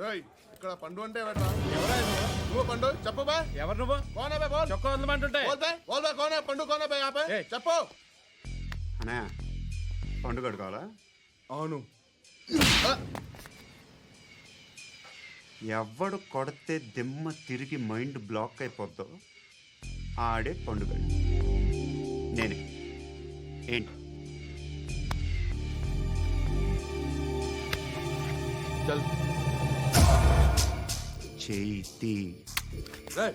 రేయ్ ఇక్కడ పండు అంటే ఎవరా నువ్వు పండు చెప్పు బా. ఎవరు నువ్వు? కోనే బే బోల్. చొక్కా వదలమంటుంటే బోల్ బే బోల్ బే కోనే పండు కోనే బే ఆపే. ఏయ్. చెప్పు. అన్నయ్య పండుగ కడుకోవాలా అవును. ఎవడు కొడితే దిమ్మ తిరిగి మైండ్ బ్లాక్ అయిపోద్దో ఆడే పండుగ నేనే. ఏంటి? చల్. చేతి. రేయ్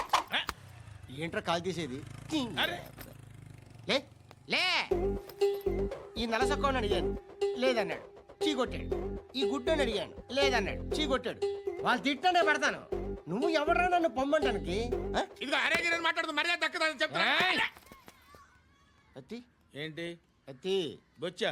ఏంట్రా కాల్ తీసేది? అరే. లే లే. ఈ నలసక్కని అడిగాను లేదన్నాడు. చీ కొట్టాడు ఈ గుడ్డని అడిగాను లేదన్నాడు. చీ కొట్టాడు వాళ్ళు తిట్టానే పెడతాను. నువ్వు ఎవడరా నన్ను పొమ్మంటానికి? ఇదిగో అరే గిరని మాట్లాడుతూ మర్యాద దక్కదని చెప్తా అత్తి? ఏంటి? అత్తి. బొచ్చా?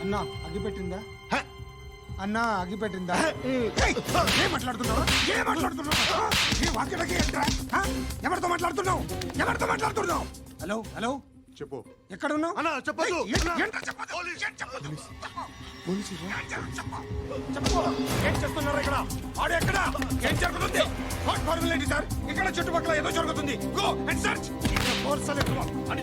అన్నా అగిపెట్టిందా అన్నా అగిపెట్టిందా ఏం మాట్లాడుతున్నావు? ఏం మాట్లాడుతున్నావు? ఏ ఏంట్రా? ఆ? ఎవరితో మాట్లాడుతున్నావు? ఎవరితో మాట్లాడుతున్నావు? Hello hello? చెప్పు. ఎక్కడ ఉన్నావు అన్నా. ఏంట్రా? ఏం చెప్పదు? చెప్పు. ఏం చేస్తున్నారు ఇక్కడ? ఆడు ఎక్కడ? ఏం జరుగుతుంది? వాట్ ఫార్మల్ ఏంటి సార్? ఇక్కడ చుట్టుపక్కల ఏదో జరుగుతుంది. Go and search. అని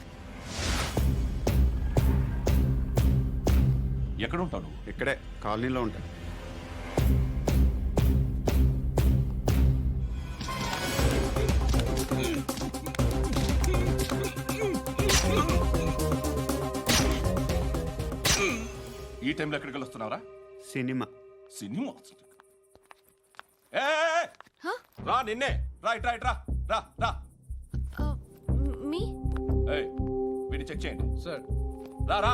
ఎక్కడ ఉంటావు నువ్వు? ఇక్కడే కాలనీలో ఉంటాను ఈ టైంలో ఎక్కడికి వస్తున్నావురా సినిమా. సినిమా ఏయ్. రా నిన్నే. రా ఇట్రా ఇట్రా రా రా. మీ? ఏయ్ వీడిని చెక్ చేయండి. సార్. రా రా.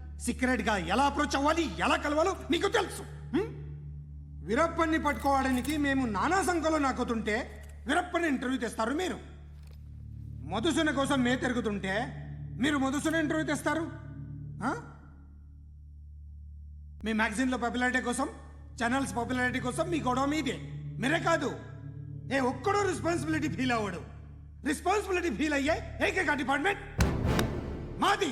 సీక్రెట్గా ఎలా అప్రోచ్ అవ్వాలి ఎలా కలవాలో మీకు తెలుసు. వీరప్పని పట్టుకోవడానికి మేము నానా సంఖ్యలో నాకుతుంటే వీరప్పని ఇంటర్వ్యూ తెస్తారు మీరు. మధుసూన కోసం మే తిరుగుతుంటే మీరు మధుసూన ఇంటర్వ్యూ తెస్తారు. మీ మ్యాగజైన్లో పాపులారిటీ కోసం ఛానల్స్ పాపులారిటీ కోసం మీ గొడవ మీదే. మీరే కాదు. ఏ ఒక్కడో రెస్పాన్సిబిలిటీ ఫీల్ అవ్వడు. రెస్పాన్సిబిలిటీ ఫీల్ అయ్యే ఏకైక డిపార్ట్మెంట్ మాది.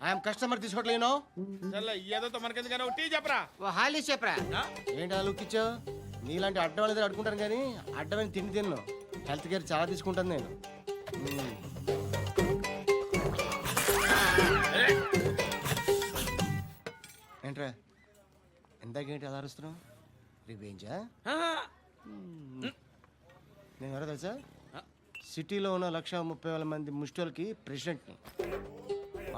ఐఎమ్ కస్టమర్ తీసుకోవట్లేను చల్ల ఏదో మనకెందుకైనా టీ చెప్పరా? హాలీ చెప్పరా? ఆ? ఏంటి అలా లుక్ ఇచ్చావు? నీలాంటి అడ్డం వాళ్ళ దగ్గర అడుకుంటాను కానీ అడ్డమైన తిండి తిన్ను. హెల్త్ కేర్ చాలా తీసుకుంటాను నేను. ఏంట్రా? ఎందాకేంటి అలా అరుస్తున్నావు? రివేంజా నేను ఎవరో తెలుసా? సిటీలో ఉన్న లక్ష ముప్పై వేల మంది ముష్టిలకి ప్రెసిడెంట్ని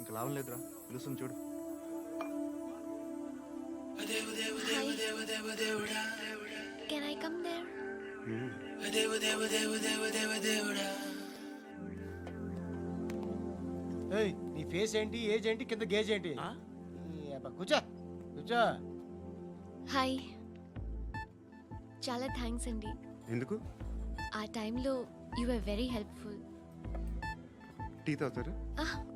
ఇంకా లాభం లేదురా. పిలుస్తుంది చూడు. కెన్ ఐ కమ్ దేర్ ఏయ్ నీ ఫేస్ ఏంటి ఏజ్ ఏంటి కింద గేజ్ ఏంటి? ఈ అబ్బా, కూర్చో కూర్చో. హాయ్ చాలా థ్యాంక్స్ అండి. ఎందుకు? ఆ టైంలో you are very helpful tea తాగుతారు?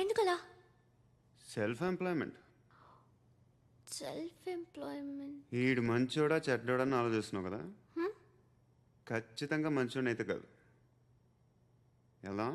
ఎందుకలా? సెల్ఫ్ ఎంప్లాయ్మెంట్ సెల్ఫ్ ఎంప్లాయ్మెంట్ ఈడు మంచోడా చెడ్డోడా అని ఆలోచిస్తున్నావు కదా? ఖచ్చితంగా మంచోడని అయితే కాదు. ఎలా?